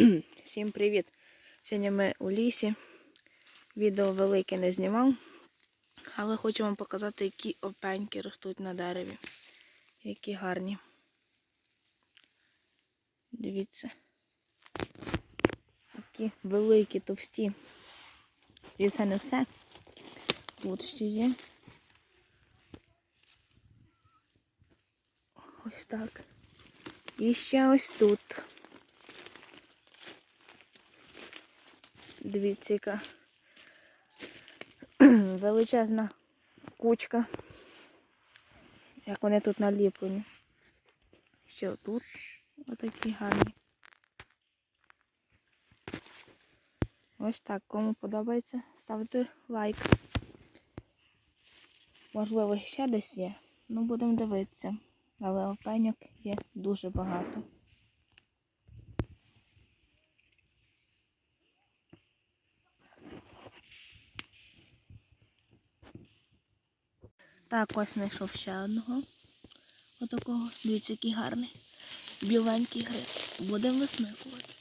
Всім привіт! Сьогодні ми у лісі. Відео велике не знімав, але хочу вам показати, які опеньки ростуть на дереві. Які гарні. Дивіться. Які великі, товсті. І це не все. Тут ще є. Ось так. І ще ось тут. Дивіться, яка величезна кучка. Як вони тут наліплені. Ще тут отакі гарні. Ось так. Кому подобається, ставте лайк. Можливо, ще десь є. Ну, будемо дивитися. Але опеньок є дуже багато. Так, ось знайшов ще одного. Отакого. Дивіться, який гарний. Біленький гриб. Будемо висмикувати.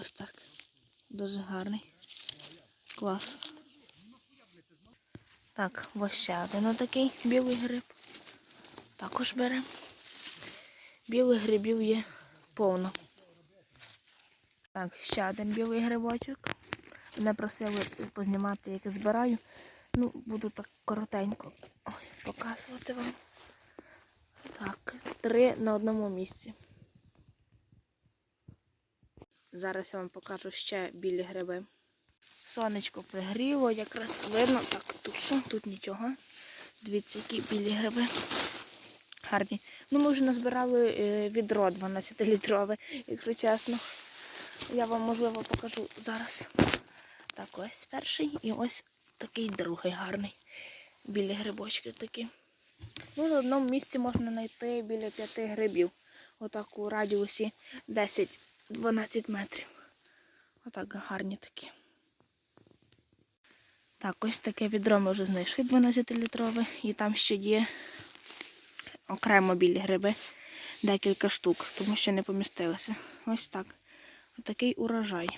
Ось так. Дуже гарний. Клас. Так, ось ще один отакий білий гриб. Також беремо. Білих грибів є повно. Так, ще один білий грибочок. Мене просили познімати, як збираю. Ну, буду так коротенько показувати вам. Так, три на одному місці. Зараз я вам покажу ще білі гриби. Сонечко пригріло, якраз видно. Так, тут що? Тут нічого. Дивіться, які білі гриби. Гарні. Ну, ми вже назбирали е, відро 12-літрове, якщо чесно. Я вам, можливо, покажу зараз. Так, ось перший і ось такий другий гарний. Білі грибочки такі. Ну, на одному місці можна знайти біля п'яти грибів. Отак у радіусі 10-12 метрів. Отак гарні такі. Так, ось таке відро ми вже знайшли 12-літрове. І там ще є окремо білі гриби. Декілька штук, тому що не помістилися. Ось так. Отакий урожай.